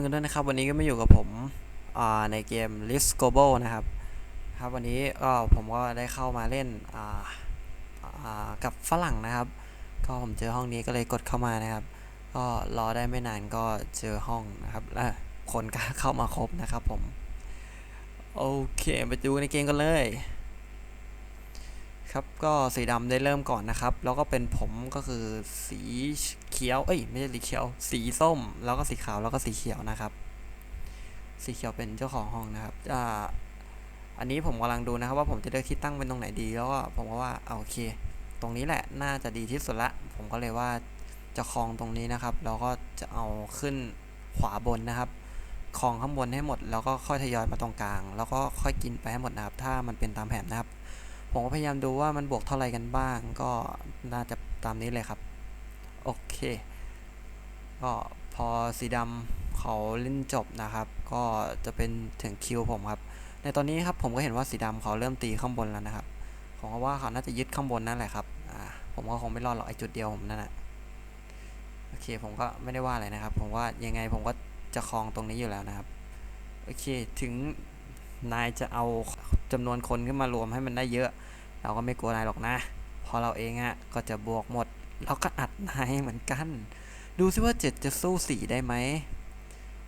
กับสวัสดีทุกคนกันด้วยนะครับ วันนี้ก็มาอยู่กับผมในเกม l i s Global นะครับ ครับวันนี้ก็ผมก็ได้เข้ามาเล่นกับฝรั่งนะครับ ก็ผมเจอห้องนี้ก็เลยกดเข้ามานะครับ ก็รอได้ไม่นานก็เจอห้องนะครับและคนก็เข้ามาครบนะครับผม โอเคไปดูในเกมกันเลย ครับก็สีดำได้เริ่มก่อนนะครับ แล้วก็เป็นผมก็คือสี ขียว เอ้ย ไม่ใช่สีเขียว สีส้ม แล้วก็สีขาว แล้วก็สีเขียวนะครับ สีเขียวเป็นเจ้าของห้องนะครับ อ่า อันนี้ผมกำลังดูนะครับ ว่าผมจะเลือกที่ตั้งเป็นตรงไหนดี แล้วก็ผมก็ว่าเอาโอเค ตรงนี้แหละ น่าจะดีที่สุดละ ผมก็เลยว่าจะคลองตรงนี้นะครับ แล้วก็จะเอาขึ้นขวาบนนะครับ คลองข้างบนให้หมด แล้วก็ค่อยทยอยมาตรงกลาง แล้วก็ค่อยกินไปให้หมดนะครับ ถ้ามันเป็นตามแผนนะครับ ผมก็พยายามดูว่ามันบวกเท่าไรกันบ้าง ก็น่าจะตามนี้เลยครับ โอเค ก็พอสีดำเขาเล่นจบนะครับ ก็จะเป็นถึงคิวผมครับ ในตอนนี้ครับผมก็เห็นว่าสีดำเขาเริ่มตีข้างบนแล้วนะครับ ผมก็ว่าเขาน่าจะยึดข้างบนนั่นแหละครับ ผมก็คงไม่รอดหรอกไอ้จุดเดียวผมนั่นแหละโอเคผมก็ไม่ได้ว่าอะไรนะครับ ผมว่ายังไงผมก็จะคลองตรงนี้อยู่แล้วนะครับ โอเคถึงนายจะเอาจำนวนคนขึ้นมารวมให้มันได้เยอะ เราก็ไม่กลัวนายหรอกนะ พอเราเองอะก็จะบวกหมด เราก็อัดนายเหมือนกัน ดูซิว่าเจ็ดจะสู้สี่ได้ไหม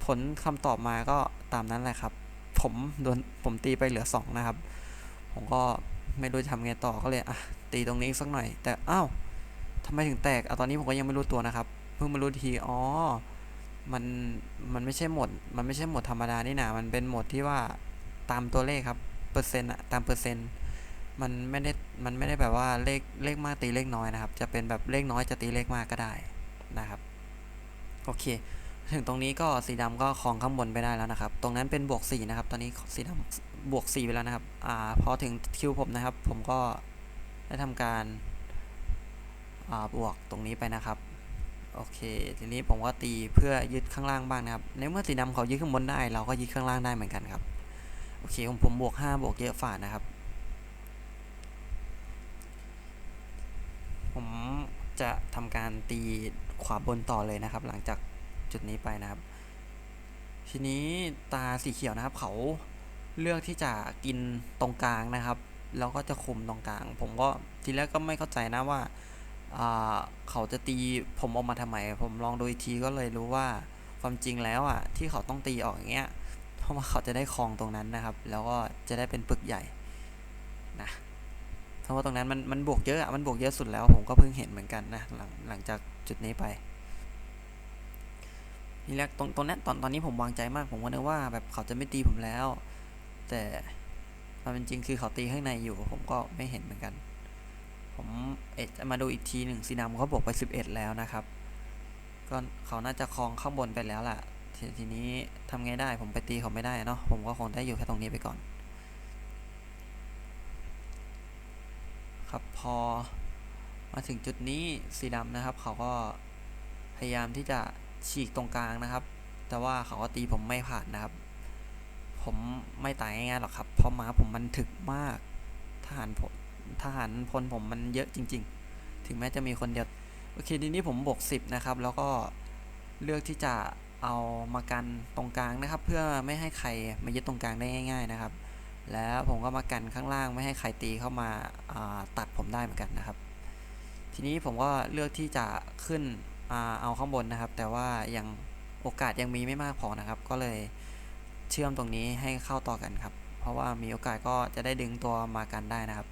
ผลคำตอบมาก็ตามนั้นแหละครับ ผมโดนผมตีไปเหลือสองนะครับ ผมก็ไม่รู้จะทำไงต่อก็เลยอะตีตรงนี้อีกสักหน่อย แต่อ้าวทำไมถึงแตกอะตอนนี้ผมก็ยังไม่รู้ตัวนะครับ เพิ่งมารู้ทีอ๋อมันมันไม่ใช่หมด มันไม่ใช่หมดธรรมดานี่นะมันเป็นหมดที่ว่าตามตัวเลขครับ เปอร์เซ็นต์อะตามเปอร์เซ็นต์ มันไม่ได้มันไม่ได้แบบว่าเลขเลขมากตีเลขน้อยนะครับ จะเป็นแบบเลขน้อยจะตีเลขมากก็ได้นะครับโอเค ถึงตรงนี้ก็สีดำก็คลองข้างบนไปได้แล้วนะครับ ตรงนั้นเป็นบวก4นะครับ ตอนนี้สีดำบวก4ไปแล้วนะครับอ่าพอถึงคิวผมนะครับ ผมก็ได้ทำการอ่าบวกตรงนี้ไปนะครับโอเค ทีนี้ผมก็ตีเพื่อยึดข้างล่างบ้างนะครับในเมื่อสีดำเขายึดข้างบนได้ เราก็ยึดข้างล่างได้เหมือนกันครับโอเคผมผมบวก5บวกเยอะฝ่านะครับ ผมจะทำการตีขวาบนต่อเลยนะครับ หลังจากจุดนี้ไปนะครับ ทีนี้ตาสีเขียวนะครับ เขาเลือกที่จะกินตรงกลางนะครับ แล้วก็จะคุมตรงกลาง ผมก็ทีแรกก็ไม่เข้าใจนะว่าเขาจะตีผมออกมาทำไม ผมลองดูอีกทีก็เลยรู้ว่าความจริงแล้วอะที่เขาต้องตีออกอย่างเงี้ย เพราะว่าเขาจะได้คลองตรงนั้นนะครับ แล้วก็จะได้เป็นปึกใหญ่นะ เพราะว่าตรงนั้นมันมันบวกเยอะอะมันบวกเยอะสุดแล้ว ผมก็เพิ่งเห็นเหมือนกันนะหลังหลังจากจุดนี้ไปนี่แรกตรงตรงนั้นตอนตอนนี้ผมวางใจมากผมก็นึกว่าแบบเขาจะไม่ตีผมแล้ว แต่ความเป็นจริงคือเขาตีข้างในอยู่ ผมก็ไม่เห็นเหมือนกัน ผมเอ็ดมาดูอีกทีหนึ่งสีดำเขาบวกไป 11 แล้วนะครับก็เขาน่าจะคลองข้างบนไปแล้วล่ะทีทีนี้ทำไงได้ผมไปตีเขาไม่ได้เนาะผมก็คงได้อยู่แค่ตรงนี้ไปก่อน ครับพอมาถึงจุดนี้สีดำนะครับ เขาก็พยายามที่จะฉีกตรงกลางนะครับ แต่ว่าเขาก็ตีผมไม่ผ่านนะครับ ผมไม่ตายง่ายๆหรอกครับ เพราะม้าผมมันถึกมากทหารผมทหารพลผมมันเยอะจริง ๆ ถึงแม้จะมีคนเดียวโอเคทีนี้ผมบวก10นะครับ แล้วก็เลือกที่จะเอามากันตรงกลางนะครับ เพื่อไม่ให้ใครมายึดตรงกลางได้ง่าย ๆ นะครับ แล้วผมก็มากันข้างล่างไม่ให้ใครตีเข้ามาาตัดผมได้เหมือนกันนะครับ ทีนี้ผมก็เลือกที่จะขึ้นอเอาข้างบนนะครับ แต่ว่ายังโอกาสยังมีไม่มากพอนะครับ ก็เลยเชื่อมตรงนี้ให้เข้าต่อกันครับ เพราะว่ามีโอกาสก็จะได้ดึงตัวมากันได้นะครับ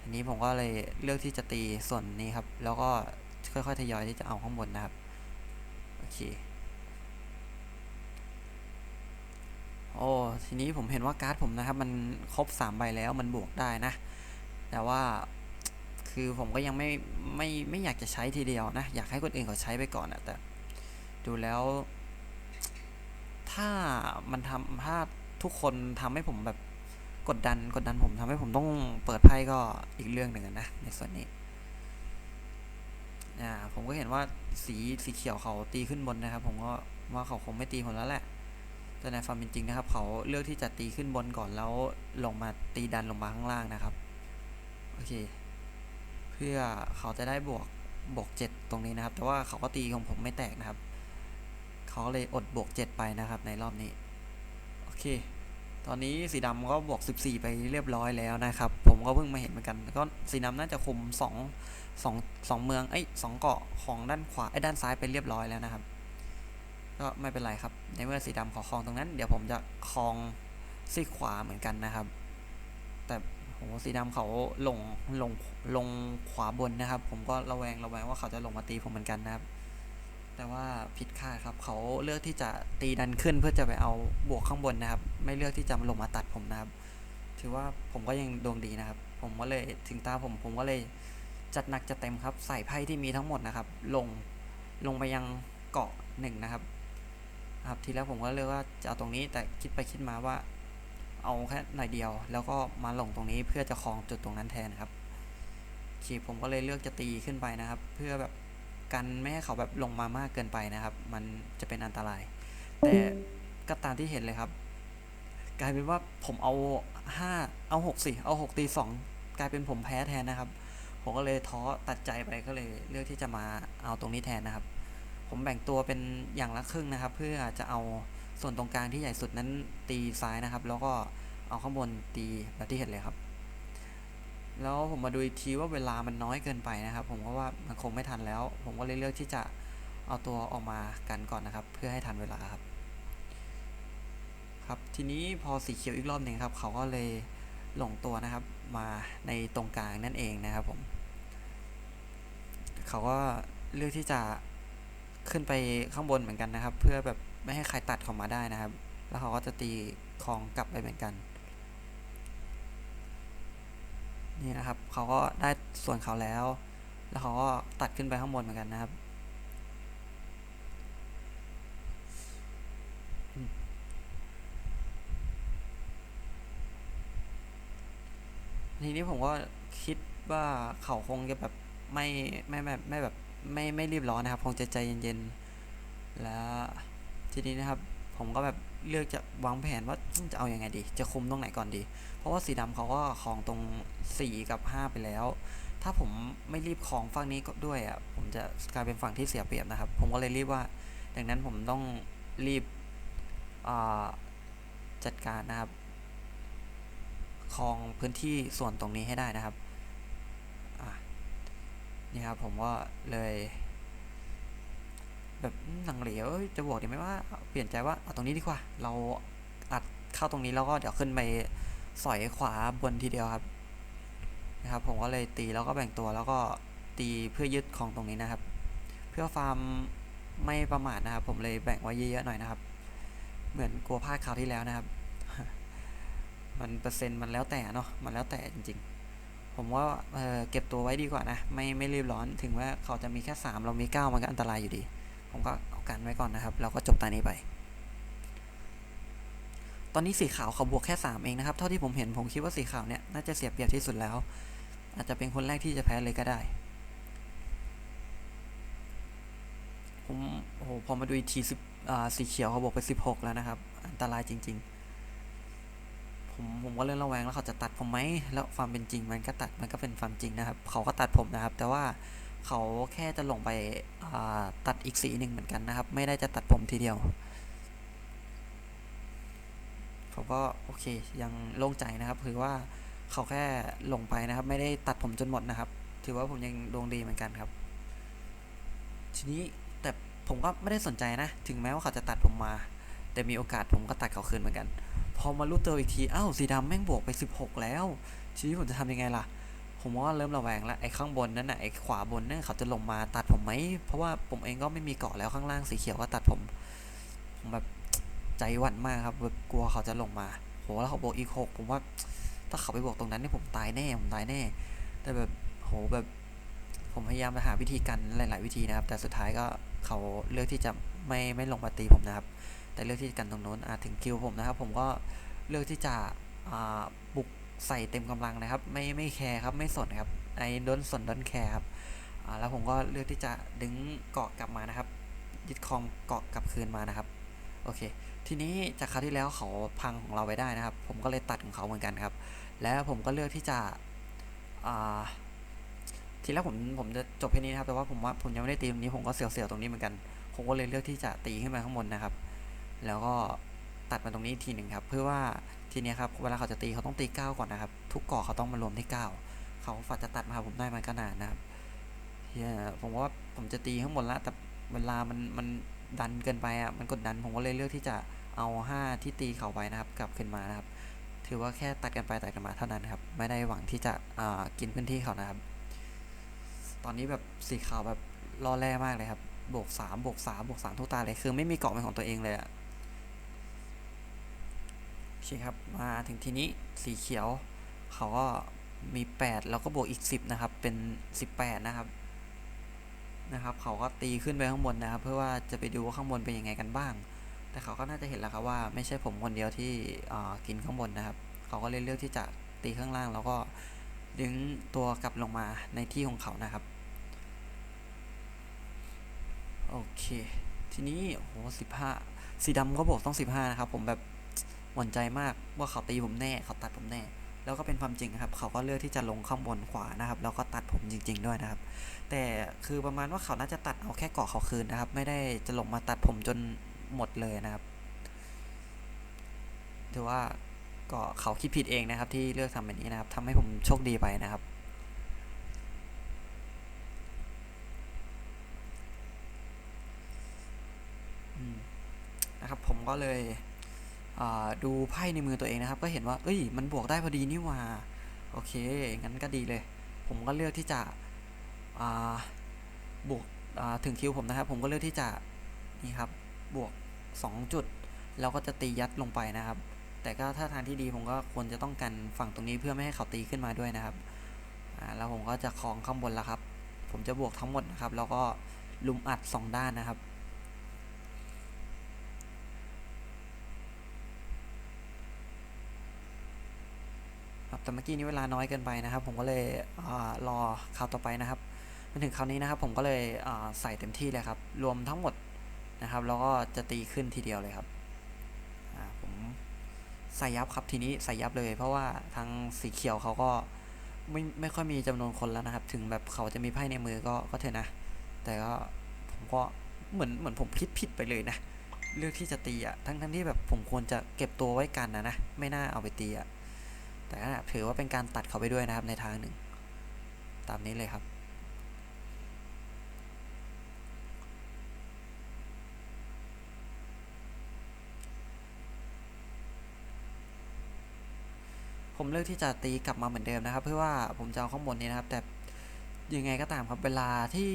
ทีนี้ผมก็เลยเลือกที่จะตีส่วนนี้ครับ แล้วก็ค่อยๆทยอยที่จะเอาข้างบนนะครับโอเค โอ้ทีนี้ผมเห็นว่าการ์ดผมนะครับมันครบ 3 ใบแล้วมันบวกได้นะ แต่ว่าคือผมก็ยังไม่ไม่ไม่อยากจะใช้ทีเดียวนะ อยากให้คนอื่นเขาใช้ไปก่อนนะแต่ดูแล้ว ถ้ามันทำถ้าทุกคนทำให้ผมแบบกดดันกดดันผมทำให้ผมต้องเปิดไพ่ก็อีกเรื่องหนึ่งนะในส่วนนี้อ่าผมก็เห็นว่าสีสีเขียวเขาตีขึ้นบนนะครับ ผมก็ว่าเขาคงไม่ตีผมแล้วแหละ แต่ในความเป็นจริงนะครับ เขาเลือกที่จะตีขึ้นบนก่อนแล้วลงมาตีดันลงมาข้างล่างนะครับโอเค เพื่อเขาจะได้บวกบวกเจ็ดตรงนี้นะครับ แต่ว่าเขาก็ตีของผมไม่แตกนะครับ เขาเลยอดบวก 7 ไปนะครับ ในรอบนี้ โอเค ตอนนี้สีดำก็บวก 14 ไปเรียบร้อยแล้วนะครับ ผมก็เพิ่งมาเห็นเหมือนกัน ก็สีดำน่าจะคุม2 2 2เมืองเอ้สองเกาะของด้านขวาไอ้ด้านซ้ายไปเรียบร้อยแล้วนะครับ ก็ไม่เป็นไรครับ ในเมื่อสีดำขอครองตรงนั้น เดี๋ยวผมจะครองซีขวาเหมือนกันนะครับ แต่โหสีดำเขาลงลงลงขวาบนนะครับ ผมก็ระแวงระแวงว่าเขาจะลงมาตีผมเหมือนกันนะครับ แต่ว่าผิดคาดครับ เขาเลือกที่จะตีดันขึ้นเพื่อจะไปเอาบวกข้างบนนะครับ ไม่เลือกที่จะมาลงมาตัดผมนะครับ ถือว่าผมก็ยังดวงดีนะครับ ผมก็เลยถึงตาผมผมก็เลยจัดหนักจัดเต็มครับ ใส่ไพ่ที่มีทั้งหมดนะครับ ลงลงไปยังเกาะหนึ่งนะครับ ครับทีแรกผมก็เลือกว่าจะเอาตรงนี้แต่คิดไปคิดมาว่า เอาแค่หน่อยเดียว แล้วก็มาลงตรงนี้เพื่อจะครองจุดตรงนั้นแทนครับทีผมก็เลยเลือกจะตีขึ้นไปนะครับ เพื่อแบบกันไม่ให้เขาแบบลงมามากเกินไปนะครับ มันจะเป็นอันตราย แต่ก็ตามที่เห็นเลยครับ กลายเป็นว่าผมเอาห้าเอาหกสิเอาหกตีสองกลายเป็นผมแพ้แทนนะครับ ผมก็เลยท้อตัดใจไปก็เลยเลือกที่จะมาเอาตรงนี้แทนนะครับ ผมแบ่งตัวเป็นอย่างละครึ่งนะครับ เพื่อจะเอาส่วนตรงกลางที่ใหญ่สุดนั้นตีซ้ายนะครับ แล้วก็เอาข้างบนตีแบบที่เห็นเลยครับ แล้วผมมาดูอีกทีว่าเวลามันน้อยเกินไปนะครับ ผมก็ว่ามันคงไม่ทันแล้ว ผมก็เลยเลือกที่จะเอาตัวออกมากันก่อนนะครับ เพื่อให้ทันเวลาครับ ครับทีนี้พอสีเขียวอีกรอบหนึ่งครับ เขาก็เลยหลงตัวนะครับ มาในตรงกลางนั่นเองนะครับผม เขาก็เลือกที่จะ ขึ้นไปข้างบนเหมือนกันนะครับ เพื่อแบบไม่ให้ใครตัดเขามาได้นะครับ แล้วเขาก็จะตีคลองกลับไปเหมือนกัน นี่นะครับเขาก็ได้ส่วนเขาแล้ว แล้วเขาก็ตัดขึ้นไปข้างบนเหมือนกันนะครับทีนี้ผมก็คิดว่าเขาคงจะแบบไม่ไม่แบบไม่แบบ ไม่ไม่รีบร้อนนะครับ คงจะใจเย็นๆ แล้วทีนี้นะครับ ผมก็แบบเลือกจะวางแผนว่าจะเอาอยัางไงดี จะคุมตรงไหนก่อนดี เพราะว่าสีดำเขาก็ของตรง 4 กับ 5 ไปแล้ว ถ้าผมไม่รีบของฝั่งนี้ก็ด้วยอะ ผมจะกลายเป็นฝั่งที่เสียเปรียบนะครับ ผมก็เลยรีบว่า ดังนั้นผมต้องรีบจัดการนะครับครองพื้นที่ส่วนตรงนี้ให้ได้นะครับ นี่ครับผมก็เลย แบบหนังเหลวจะบอกดีไหมว่าเปลี่ยนใจว่าเอาตรงนี้ดีกว่า เราอัดเข้าตรงนี้แล้วก็เดี๋ยวขึ้นไปสอยขวาบนทีเดียวครับนะครับ ผมก็เลยตีแล้วก็แบ่งตัวแล้วก็ตีเพื่อยึดของตรงนี้นะครับ เพื่อฟาร์มไม่ประมาทนะครับ ผมเลยแบ่งไว้เยอะๆหน่อยนะครับ เหมือนกลัวพลาดคราวที่แล้วนะครับ มันเปอร์เซ็นต์มันแล้วแต่เนาะมันแล้วแต่จริง ๆ ผมว่าเเก็บตัวไว้ดีกว่านะ ไม่ไม่รีบร้อนถึงว่าเขาจะมีแค่ 3 เรามี 9 มันก็อันตรายอยู่ดี ผมก็เอากันไว้ก่อนนะครับแล้วก็จบตานี้ไป ตอนนี้สีขาวเขาบวกแค่ 3 เองนะครับ เท่าที่ผมเห็นผมคิดว่าสีขาวเนี่ยน่าจะเสียเปรียบที่สุดแล้ว อาจจะเป็นคนแรกที่จะแพ้เลยก็ได้ ผมโอ้โหพอมาดูอีกทีสิบสีเขียวเขาบอกไป 16 แล้วนะครับ อันตรายจริง ๆ ผมผมก็เริ่มระแวงแล้วเขาจะตัดผมไหมแล้วความเป็นจริงมันก็ตัดมันก็เป็นความจริงนะครับ เขาก็ตัดผมนะครับ แต่ว่าเขาแค่จะลงไปตัดอีกสีหนึ่งเหมือนกันนะครับ ไม่ได้จะตัดผมทีเดียวผมก็โอเคยังโล่งใจนะครับคือว่าเขาแค่ลงไปนะครับ ไม่ได้ตัดผมจนหมดนะครับ ถือว่าผมยังดวงดีเหมือนกันครับ ทีนี้แต่ผมก็ไม่ได้สนใจนะ ถึงแม้ว่าเขาจะตัดผมมา แต่มีโอกาสผมก็ตัดเขาคืนเหมือนกัน พอมารู้ตัวอีกทีอ้าวสีดำแม่งบวกไป 16 แล้วทีนี้ผมจะทำยังไงล่ะ ผมว่าเริ่มระแวงแล้วไอ้ข้างบนนั่นน่ะไอ้ขวาบนนั่นเขาจะลงมาตัดผมไหมเพราะว่าผมเองก็ไม่มีเกาะแล้วข้างล่างสีเขียวก็ตัดผมผมแบบใจหวั่นมากครับแบบกลัวเขาจะลงมาโหแล้วเขาบวกอีกหกผมว่าถ้าเขาไปบวกตรงนั้นนี่ผมตายแน่ผมตายแน่ แต่แบบโหแบบ ผมพยายามไปหาวิธีกันหลาย ๆ วิธีนะครับ แต่สุดท้ายก็เขาเลือกที่จะไม่ไม่ลงมาตีผมนะครับ แต่เลือกที่กันตรงโน้นอาถึงคิวผมนะครับ ผมก็เลือกที่จะอ่าบุกใส่เต็มกำลังนะครับ ไม่ไม่แคร์ครับไม่สนครับไอ้ดนสนดนแคร์ครับอ่าแล้วผมก็เลือกที่จะดึงเกาะกลับมานะครับ ยึดครองเกาะกลับคืนมานะครับโอเค ทีนี้จากคราวที่แล้วเขาพังของเราไว้ได้นะครับ ผมก็เลยตัดของเขาเหมือนกันครับ แล้วผมก็เลือกที่จะทีแรกผมผมจะจบแค่นี้นะครับ แต่ว่าผมว่าผมยังไม่ได้ตีตรงนี้ผมก็เสียวๆตรงนี้เหมือนกัน ผมก็เลยเลือกที่จะตีขึ้นมาข้างบนนะครับ แล้วก็ตัดมาตรงนี้อีกทีหนึ่งครับ เพื่อว่าทีนี้ครับเวลาเขาจะตีเขาต้องตีเก้าก่อนนะครับ ทุกเกาะเขาต้องมารวมที่เก้าเขาฝาดจะตัดมาผมได้มันก็นานนะครับเฮียผมว่าผมจะตีข้างบนแล้วแต่เวลามันมันดันเกินไปอะมันกดดันผมก็เลยเลือกที่จะเอาห้าที่ตีเขาไปนะครับ กลับขึ้นมานะครับ ถือว่าแค่ตัดกันไปตัดกันมาเท่านั้นครับ ไม่ได้หวังที่จะกินพื้นที่เขานะครับ ตอนนี้แบบสีขาวแบบล่อแร่มากเลยครับบวกสามบวกสามบวกสามทุกตาเลยคือไม่มีเกาะเป็นของตัวเองเลยอะ โอเครับมาถึงทีนี้สีเขียวเขาก็มีแปดแล้วก็บวกอีกสิบนะครับ เป็นสิบแปดนะครับ นะครับ เขาก็ตีขึ้นไปข้างบนนะครับ เพื่อว่าจะไปดูว่าข้างบนเป็นยังไงกันบ้าง แต่เขาก็น่าจะเห็นแล้วครับว่าไม่ใช่ผมคนเดียวที่กินข้างบนนะครับ เขาก็เลยเลือกที่จะตีข้างล่าง แล้วก็ดึงตัวกลับลงมาในที่ของเขานะครับ โอเค ทีนี้โอ้โหสิบห้าสีดำก็บอกต้องสิบห้านะครับ ผมแบบ หวั่นใจมากว่าเขาตีผมแน่เขาตัดผมแน่ แล้วก็เป็นความจริงครับ เขาก็เลือกที่จะลงข้างบนขวานะครับ แล้วก็ตัดผมจริง ๆ ด้วยนะครับ แต่คือประมาณว่าเขาน่าจะตัดเอาแค่เกาะเขาคืนนะครับ ไม่ได้จะลงมาตัดผมจนหมดเลยนะครับถือว่าก็เขาคิดผิดเองนะครับ ที่เลือกทำแบบนี้นะครับทำให้ผมโชคดีไปนะครับนะครับผมก็เลย ดูไพ่ในมือตัวเองนะครับ ก็เห็นว่า เอ้ย มันบวกได้พอดีนี่หว่า โอเค งั้นก็ดีเลย ผมก็เลือกที่จะบวกถึงคิวผมนะครับ ผมก็เลือกที่จะ นี่ครับ บวก 2 จุด แล้วก็จะตียัดลงไปนะครับ แต่ก็ถ้าทางที่ดีผมก็ควรจะต้องกันฝั่งตรงนี้เพื่อไม่ให้เขาตีขึ้นมาด้วยนะครับ แล้วผมก็จะคล้องข้างบนแล้วครับ ผมจะบวกทั้งหมดนะครับ แล้วก็ลุมอัด 2 ด้านนะครับ ครับ แต่เมื่อกี้นี้เวลาน้อยเกินไปนะครับ ผมก็เลยอรอคราวต่อไปนะครับมาถึงคราวนี้นะครับ ผมก็เลยใส่เต็มที่เลยครับ รวมทั้งหมดนะครับ แล้วก็จะตีขึ้นทีเดียวเลยครับผมใส่ยับครับทีนี้ใส่ยับเลย เพราะว่าทางสีเขียวเขาก็ไม่ไม่ค่อยมีจำนวนคนแล้วนะครับ ถึงแบบเขาจะมีไพ่ในมือก็ก็เถอะนะ แต่ก็ผมก็เหมือนเหมือนผมคิดผิดไปเลยนะ เลือกที่จะตีอะทั้งทั้งที่แบบผมควรจะเก็บตัวไว้กันนะนะ ไม่น่าเอาไปตีอะ แต่ก็ถือว่าเป็นการตัดเขาไปด้วยนะครับในทางหนึ่ง ตามนี้เลยครับ ผมเลือกที่จะตีกลับมาเหมือนเดิมนะครับ เพื่อว่าผมจะเอาข้างบนนี้นะครับ แต่ยังไงก็ตามครับเวลาที่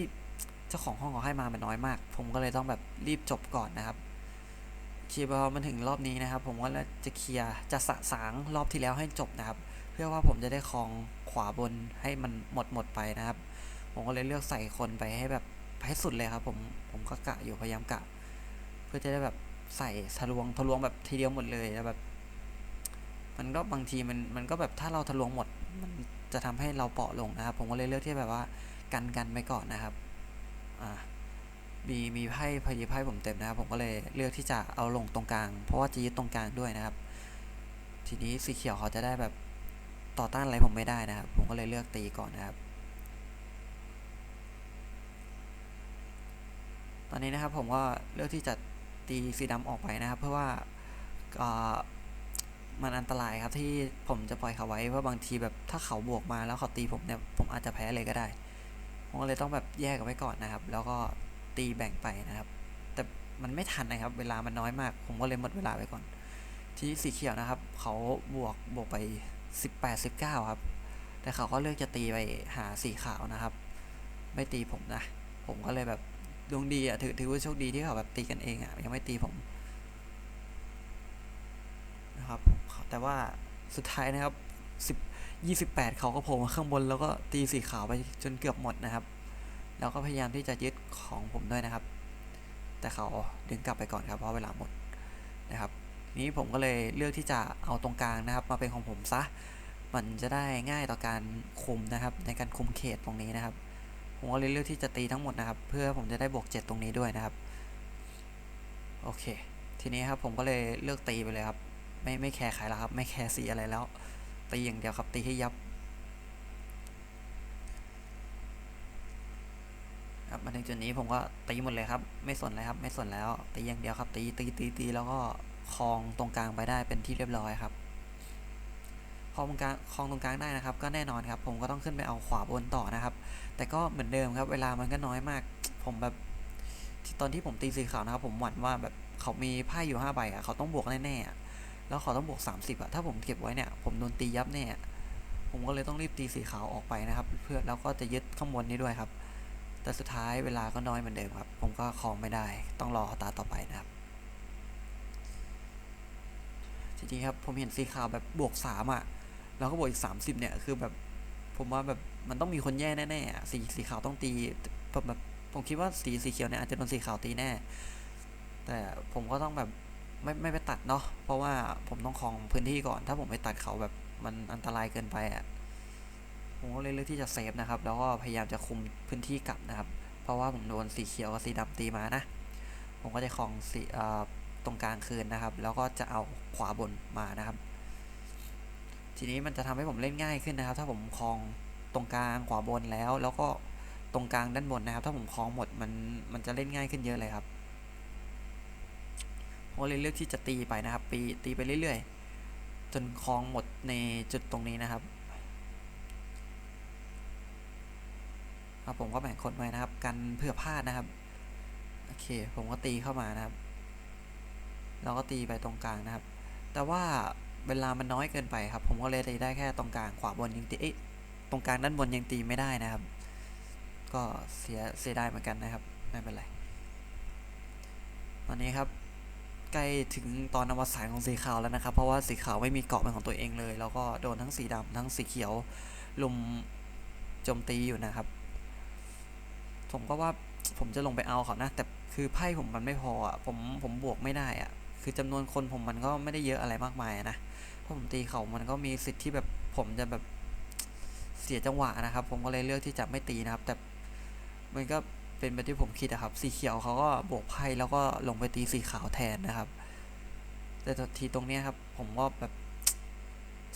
เจ้าของห้องเขาให้มามันน้อยมาก ผมก็เลยต้องแบบรีบจบก่อนนะครับ คลียร์พอมันถึงรอบนี้นะครับ ผมก็จะเคลียร์จะสะสางรอบที่แล้วให้จบนะครับ เพื่อว่าผมจะได้คลองขวาบนให้มันหมดหมดไปนะครับ ผมก็เลยเลือกใส่คนไปให้แบบให้สุดเลยครับผมผมก็กะอยู่พยายามกะ เพื่อจะได้แบบใส่ทะลวงทะลวงแบบทีเดียวหมดเลยแล้วแบบ มันก็บางทีมันมันก็แบบถ้าเราทะลวงหมด มันจะทำให้เราเปราะลงนะครับ ผมก็เลยเลือกที่แบบว่ากันกันไปก่อนนะครับ อ่า มีมีไพ่พายไพ่ผมเต็มนะครับ ผมก็เลยเลือกที่จะเอาลงตรงกลาง เพราะว่าจะยึดตรงกลางด้วยนะครับ ทีนี้สีเขียวเขาจะได้แบบต่อต้านอะไรผมไม่ได้นะครับ ผมก็เลยเลือกตีก่อนนะครับ ตอนนี้นะครับผมก็เลือกที่จะตีสีดำออกไปนะครับ เพื่อว่าอ่ามันอันตรายครับที่ผมจะปล่อยเขาไว้เพราะบางทีแบบถ้าเขาบวกมาแล้วเขาตีผมเนี่ยผมอาจจะแพ้เลยก็ได้ผมก็เลยต้องแบบแยกกันไว้ก่อนนะครับ แล้วก็ ตีแบ่งไปนะครับ แต่มันไม่ทันนะครับ เวลามันน้อยมาก ผมก็เลยหมดเวลาไปก่อน ที่สีเขียวนะครับ เขาบวกบวกไป 18 19 ครับ แต่เขาก็เลือกจะตีไปหาสีขาวนะครับ ไม่ตีผมนะ ผมก็เลยแบบดวงดีอะถือถือว่าโชคดีที่เขาแบบตีกันเองอะยังไม่ตีผมนะครับ แต่ว่าสุดท้ายนะครับ10 28 เขาก็โผล่มาข้างบนแล้วก็ตีสีขาวไปจนเกือบหมดนะครับ แล้วก็พยายามที่จะยึดของผมด้วยนะครับ แต่เขาดึงกลับไปก่อนครับเพราะเวลาหมดนะครับนี้ผมก็เลยเลือกที่จะเอาตรงกลางนะครับ มาเป็นของผมซะมันจะได้ง่ายต่อการคุมนะครับ ในการคุมเขตตรงนี้นะครับ ผมก็เลยเลือกที่จะตีทั้งหมดนะครับ เพื่อผมจะได้บวก 7 ตรงนี้ด้วยนะครับโอเค ทีนี้ครับผมก็เลยเลือกตีไปเลยครับ ไม่ไม่แคร์ใครแล้วครับ ไม่แคร์สีอะไรแล้ว ตีอย่างเดียวครับตีให้ยับ ครับมาถึงจุดนี้ผมก็ตีหมดเลยครับ ไม่สนเลยครับ ไม่สนแล้ว ตีอย่างเดียวครับ ตีตีตีตีแล้วก็คลองตรงกลางไปได้เป็นที่เรียบร้อยครับคลองตรงกลางคลองตรงกลางได้นะครับ ก็แน่นอนครับ ผมก็ต้องขึ้นไปเอาขวาบนต่อนะครับ แต่ก็เหมือนเดิมครับ เวลามันก็น้อยมาก ผมแบบตอนที่ผมตีสีขาวนะครับ ผมหวั่นว่าแบบเขามีไพ่อยู่ห้าใบอะเขาต้องบวกแน่ๆแล้วเขาต้องบวกสามสิบอะถ้าผมเก็บไว้เนี่ยผมโดนตียับแน่ผมก็เลยต้องรีบตีสีขาวออกไปนะครับ เพื่อแล้วก็จะยึดข้างบนนี้ด้วยครับ แต่สุดท้ายเวลาก็น้อยเหมือนเดิมครับ ผมก็คลองไม่ได้ ต้องรอตาต่อไปนะครับทีนี้ครับ ผมเห็นสีขาวแบบบวกสามอะ แล้วก็บวกอีกสามสิบเนี่ย คือแบบ ผมว่าแบบมันต้องมีคนแย่แน่ๆอะสีสีขาวต้องตีแบบแบบผมคิดว่าสีสีเขียวเนี่ยอาจจะโดนสีขาวตีแน่ แต่ผมก็ต้องแบบไม่ไม่ไปตัดเนาะ เพราะว่าผมต้องคลองพื้นที่ก่อน ถ้าผมไปตัดเขาแบบมันอันตรายเกินไปอะ ผมก็เลยเลือกที่จะเซฟนะครับ แล้วก็พยายามจะคุมพื้นที่กลับนะครับ เพราะว่าผมโดนสีเขียวกับสีดำตีมานะ ผมก็จะคลองสีตรงกลางคืนนะครับ แล้วก็จะเอาขวาบนมานะครับ ทีนี้มันจะทำให้ผมเล่นง่ายขึ้นนะครับ ถ้าผมคลองตรงกลางขวาบนแล้ว แล้วก็ตรงกลางด้านบนนะครับ ถ้าผมคลองหมดมันมันจะเล่นง่ายขึ้นเยอะเลยครับผมก็เลยเลือกที่จะตีไปนะครับปีตีไปเรื่อย ๆ จนคลองหมดในจุดตรงนี้นะครับ ครับผมก็แบ่งคนไว้นะครับ กันเผื่อพลาดนะครับ โอเค ผมก็ตีเข้ามานะครับแล้วก็ตีไปตรงกลางนะครับ แต่ว่าเวลามันน้อยเกินไปครับ ผมก็เลยตีได้แค่ตรงกลางขวาบนยังตีตรงกลางด้านบนยังตีไม่ได้นะครับ ก็เสียเสียดายเหมือนกันนะครับ ไม่เป็นไร ตอนนี้ครับ ใกล้ถึงตอนอวสานของสีขาวแล้วนะครับ เพราะว่าสีขาวไม่มีเกาะเป็นของตัวเองเลย แล้วก็โดนทั้งสีดำทั้งสีเขียวลุมโจมตีอยู่นะครับ ผมก็ว่าผมจะลงไปเอาเขานะ แต่คือไพ่ผมมันไม่พออะผมผมบวกไม่ได้อะ คือจำนวนคนผมมันก็ไม่ได้เยอะอะไรมากมายนะเพราะผมตีเขามันก็มีสิทธิ์ที่แบบผมจะแบบเสียจังหวะนะครับ ผมก็เลยเลือกที่จะไม่ตีนะครับ แต่มันก็เป็นไปที่ผมคิดอะครับ สีเขียวเขาก็บวกไพ่แล้วก็ลงไปตีสีขาวแทนนะครับ แต่ทีตรงเนี้ยครับ ผมก็แบบ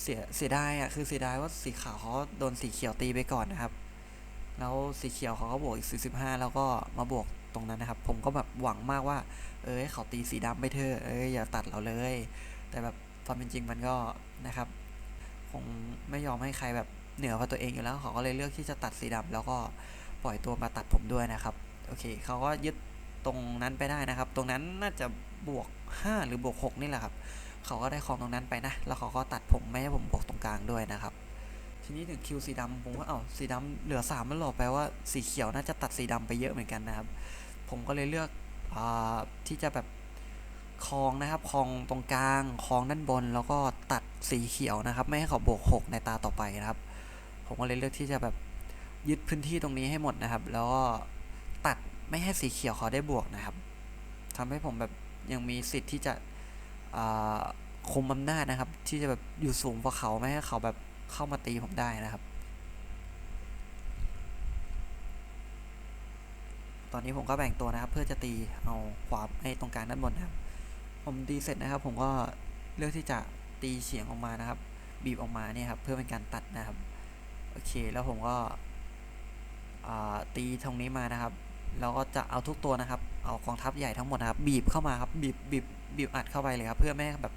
เสียเสียดายอะคือเสียดายว่าสีขาวเขาโดนสีเขียวตีไปก่อนนะครับ แล้วสีเขียวเขาก็บวกอีก 45 แล้วก็มาบวกตรงนั้นนะครับ ผมก็แบบหวังมากว่า เอ้ยเขาตีสีดำไปเถอะเอ้ยอย่าตัดเราเลย แต่แบบความเป็นจริงมันก็นะครับ คงไม่ยอมให้ใครแบบเหนือกว่าตัวเองอยู่แล้วเขาก็เลยเลือกที่จะตัดสีดำแล้วก็ปล่อยตัวมาตัดผมด้วยนะครับโอเคเขาก็ยึดตรงนั้นไปได้นะครับ ตรงนั้นน่าจะบวก 5 หรือบวก 6 นี่แหละครับ เขาก็ได้ของตรงนั้นไปนะ แล้วเขาก็ตัดผมไม่ให้ผมบวกตรงกลางด้วยนะครับ ทีนี้ถึงคิวสีดำผมก็เอ้าสีดำเหลือสามมันหรอแปลว่าสีเขียวน่าจะตัดสีดำไปเยอะเหมือนกันนะครับ ผมก็เลยเลือกอที่จะแบบคลองนะครับคลองตรงกลางคลองด้านบน แล้วก็ตัดสีเขียวนะครับ ไม่ให้เขาบวกหกในตาต่อไปนะครับ ผมก็เลยเลือกที่จะแบบยึดพื้นที่ตรงนี้ให้หมดนะครับ แล้วก็ตัดไม่ให้สีเขียวเขาได้บวกนะครับทำให้ผมแบบยังมีสิทธิ์ที่จะคุมอำนาจนะครับ ที่จะแบบอยู่สูงกว่าเขาไม่ให้เขาแบบ เข้ามาตีผมได้นะครับ ตอนนี้ผมก็แบ่งตัวนะครับ เพื่อจะตีเอาขวาไอ้ตรงกลางด้านบนนะครับ ผมตีเสร็จนะครับ ผมก็เลือกที่จะตีเฉียงออกมานะครับ บีบออกมาเนี่ยครับ เพื่อเป็นการตัดนะครับ โอเค แล้วผมก็ตีตรงนี้มานะครับแล้วก็จะเอาทุกตัวนะครับ เอากองทัพใหญ่ทั้งหมดนะครับ บีบเข้ามาครับ บีบ บีบ บีบอัดเข้าไปเลยครับ เพื่อไม่ให้แบบ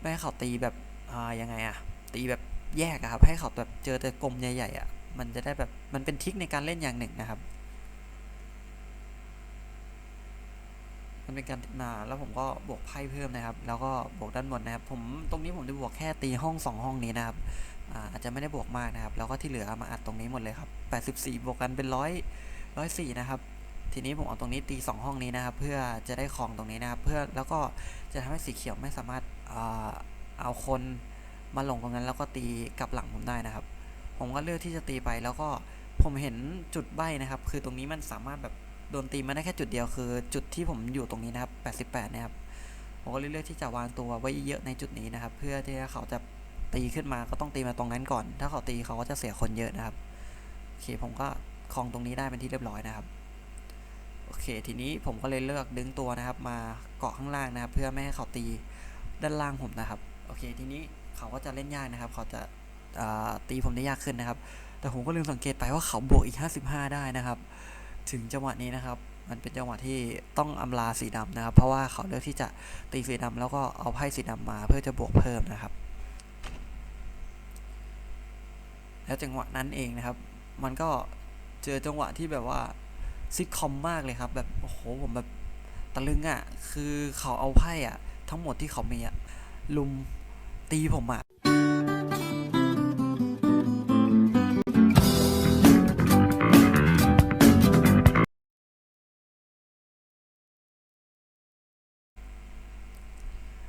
ไม่ให้เขาตีแบบ อ่า ยังไงอะตีแบบ แยกครับ ให้เขาแบบเจอแต่กลมใหญ่ๆอะมันจะได้แบบมันเป็นทิคในการเล่นอย่างหนึ่งนะครับ มันเป็นการมาแล้วผมก็บวกไพ่เพิ่มนะครับ แล้วก็บวกด้านบนนะครับ ผมตรงนี้ผมจะบวกแค่ตีห้อง2ห้องนี้นะครับอาจจะไม่ได้บวกมากนะครับ แล้วก็ที่เหลือมาอัดตรงนี้หมดเลยครับ 84 บวกกันเป็นร้อยร้อยสี่นะครับ ทีนี้ผมเอาตรงนี้ตี 2 ห้องนี้นะครับ เพื่อจะได้ของตรงนี้นะครับ เพื่อแล้วก็จะทำให้สีเขียวไม่สามารถเอาคน มาหลงตรงนั้นแล้วก็ตีกลับหลังผมได้นะครับ ผมก็เลือกที่จะตีไปแล้วก็ผมเห็นจุดใบนะครับ คือตรงนี้มันสามารถแบบโดนตีมาได้แค่จุดเดียวคือ จุดที่ผมอยู่ตรงนี้นะครับ88นะครับผมก็เลือกที่จะวางตัวไว้เยอะในจุดนี้นะครับ เพื่อที่เขาจะตีขึ้นมาก็ต้องตีมาตรงนั้นก่อน ถ้าเขาตีเขาก็จะเสียคนเยอะนะครับโอเคผมก็คลองตรงนี้ได้เป็นที่เรียบร้อยนะครับโอเค ทีนี้ผมก็เลยเลือกดึงตัวนะครับ มาเกาะข้างล่างนะครับ เพื่อไม่ให้เขาตีด้านล่างผมนะครับ โอเค ทีนี้ เขาก็จะเล่นยากนะครับ เขาจะตีผมได้ยากขึ้นนะครับ แต่ผมก็ลืมสังเกตไปว่าเขาบวกอีก 55 ได้นะครับ ถึงจังหวะนี้นะครับ มันเป็นจังหวะที่ต้องอำลาสีดำนะครับ เพราะว่าเขาเลือกที่จะตีสีดำแล้วก็เอาไพ่สีดำมาเพื่อจะบวกเพิ่มนะครับ แล้วจังหวะนั้นเองนะครับ มันก็เจอจังหวะที่แบบว่าซิทคอมมากเลยครับ แบบโอ้โหผมแบบตะลึงอะ่ะ คือเขาเอาไพ่อะ่ะ ทั้งหมดที่เขามีอะ่ะลุม ตีผมอะ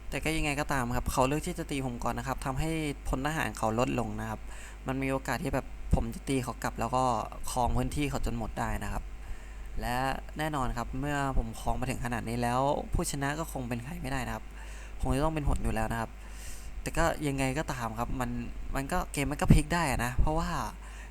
แต่ก็ยังไงก็ตามครับ เขาเลือกที่จะตีผมก่อนนะครับทำให้พลทหารเขาลดลงนะครับ มันมีโอกาสที่แบบผมจะตีเขากลับ แล้วก็ครองพื้นที่เขาจนหมดได้นะครับ และแน่นอนครับ เมื่อผมครองมาถึงขนาดนี้แล้ว ผู้ชนะก็คงเป็นใครไม่ได้นะครับ คงจะต้องเป็นผลอยู่แล้วนะครับ แต่ก็ยังไงก็ตามครับ มันมันก็เกมมันก็พลิกได้นะ เพราะว่า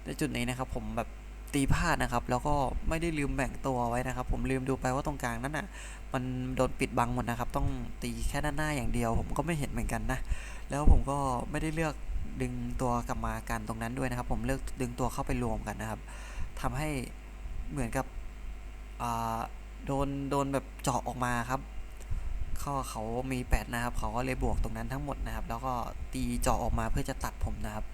ในจุดนี้นะครับ ผมแบบตีพลาดนะครับ แล้วก็ไม่ได้ลืมแบ่งตัวไว้นะครับ ผมลืมดูไปว่าตรงกลางนั้นอะ มันโดนปิดบังหมดนะครับ ต้องตีแค่ด้านหน้าอย่างเดียว ผมก็ไม่เห็นเหมือนกันนะ แล้วผมก็ไม่ได้เลือกดึงตัวกลับมากันตรงนั้นด้วยนะครับ ผมเลือกดึงตัวเข้าไปรวมกันนะครับทำให้เหมือนกับโดนโดนแบบเจาะออกมาครับ เขาเขามีแปดนะครับ เขาก็เลยบวกตรงนั้นทั้งหมดนะครับ แล้วก็ตีเจาะออกมาเพื่อจะตัดผมนะครับ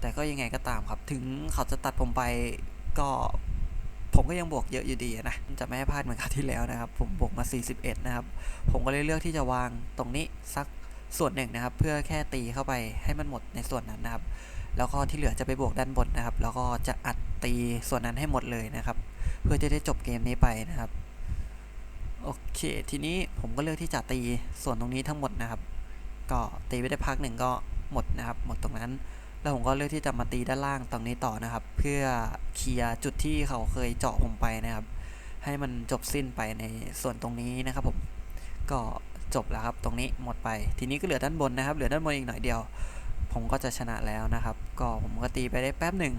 แต่ก็ยังไงก็ตามครับ ถึงเขาจะตัดผมไปก็ผมก็ยังบวกเยอะอยู่ดีนะจะไม่ให้พลาดเหมือนคราวที่แล้วนะครับ ผมบวกมา 41 นะครับ ผมก็เลยเลือกที่จะวางตรงนี้สักส่วนหนึ่งนะครับ เพื่อแค่ตีเข้าไปให้มันหมดในส่วนนั้นนะครับ แล้วก็ที่เหลือจะไปบวกด้านบนนะครับ แล้วก็จะอัดตีส่วนนั้นให้หมดเลยนะครับ เพื่อจะได้จบเกมนี้ไปนะครับ โอเค ทีนี้ผมก็เลือกที่จะตีส่วนตรงนี้ทั้งหมดนะครับ ก็ตีไปได้พักหนึ่งก็หมดนะครับ หมดตรงนั้น แล้วผมก็เลือกที่จะมาตีด้านล่างตรงนี้ต่อนะครับ เพื่อเคลียร์จุดที่เขาเคยเจาะผมไปนะครับ ให้มันจบสิ้นไปในส่วนตรงนี้นะครับผม ก็จบแล้วครับ ตรงนี้หมดไป ทีนี้ก็เหลือด้านบนนะครับ เหลือด้านบนอีกหน่อยเดียว ผมก็จะชนะแล้วนะครับ ก็ผมก็ตีไปได้แป๊บหนึ่ง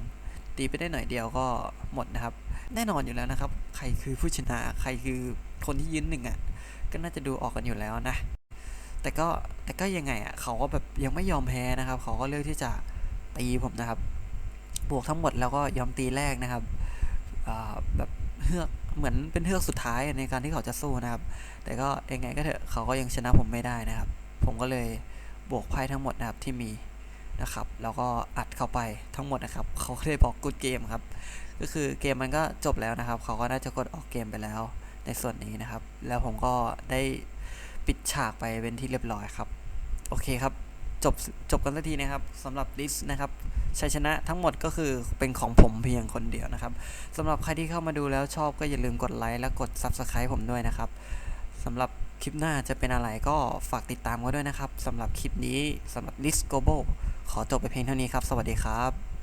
ตีไปได้หน่อยเดียวก็หมดนะครับ แน่นอนอยู่แล้วนะครับ ใครคือผู้ชนะ ใครคือ คนที่ยืนหนึ่งอะ ก็น่าจะดูออกกันอยู่แล้วนะ แต่ก็แต่ก็ยังไงอะ เขาก็แบบยังไม่ยอมแพ้นะครับ เขาก็เลือกที่จะตีผมนะครับ บวกทั้งหมดแล้วก็ยอมตีแรกนะครับแบบเฮือกเหมือนเป็นเฮือกสุดท้ายในการที่เขาจะสู้นะครับ แต่ก็ยังไงก็เถอะเขาก็ยังชนะผมไม่ได้นะครับ ผมก็เลยบวกไพ่ทั้งหมดนะครับที่มีนะครับ แล้วก็อัดเข้าไปทั้งหมดนะครับ เขาก็เลยบอกกูดเกมครับ ก็คือเกมมันก็จบแล้วนะครับ เขาก็น่าจะกดออกเกมไปแล้ว ในส่วนนี้นะครับ แล้วผมก็ได้ปิดฉากไปเป็นที่เรียบร้อยครับ โอเคครับ จบจบกันสักทีนะครับสำหรับลิสต์นะครับชัยชนะทั้งหมดก็คือเป็นของผมเพียงคนเดียวนะครับสำหรับใครที่เข้ามาดูแล้วชอบก็อย่าลืมกดไลค์และกด Subscribe ผมด้วยนะครับสำหรับคลิปหน้าจะเป็นอะไรก็ฝากติดตามกันด้วยนะครับสำหรับคลิปนี้สำหรับ List Global ขอจบไปเพียงเท่านี้ครับ สวัสดีครับ